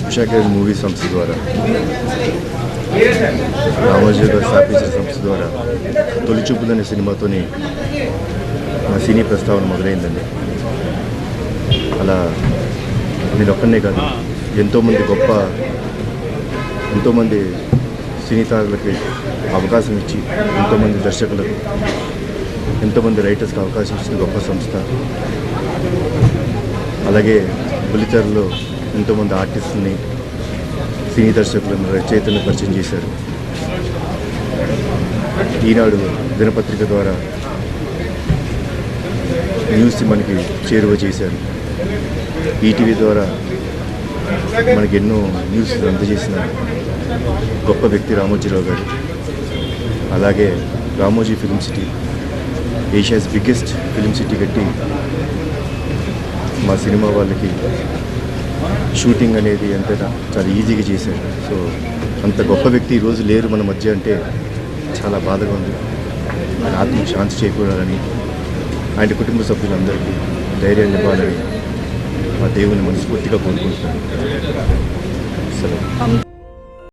Visakha movie సంస్థ ద్వారా రామోజీ గారు స్థాపించిన సంస్థ ద్వారా తొలి చూపులు సినిమాతోని నా సినీ ప్రస్తావన మొదలైందండి అలా నేను ఒక్కనే కాదు ఎంతోమంది గొప్ప ఎంతోమంది సినీ తారులకి అవకాశం ఇచ్చి ఎంతోమంది దర్శకులకు ఎంతోమంది రైటర్స్కి అవకాశం ఇచ్చిన గొప్ప సంస్థ అలాగే బుల్లితెరలో ఎంతోమంది ఆర్టిస్టుల్ని సినీ దర్శకులను రచయితలను పరిచయం చేశారు ఈనాడు దినపత్రిక ద్వారా న్యూస్ మనకి చేరువ చేశారు. ఈటీవీ ద్వారా మనకి ఎన్నో న్యూస్ అందజేసిన గొప్ప వ్యక్తి రామోజీరావు గారు. అలాగే Ramoji film city Asia's biggest film city కట్టి మా సినిమా వాళ్ళకి షూటింగ్ అనేది ఎంతైనా చాలా ఈజీగా చేశారు. సో అంత గొప్ప వ్యక్తి ఈరోజు లేరు మన మధ్య అంటే చాలా బాధగా ఉంది. ఆయన ఆత్మకు శాంతి చేకూరాలని ఆయన కుటుంబ సభ్యులందరికీ ధైర్యాన్ని ఇవ్వాలని మా దేవుని మనస్ఫూర్తిగా కోరుకుంటున్నాను. సరే.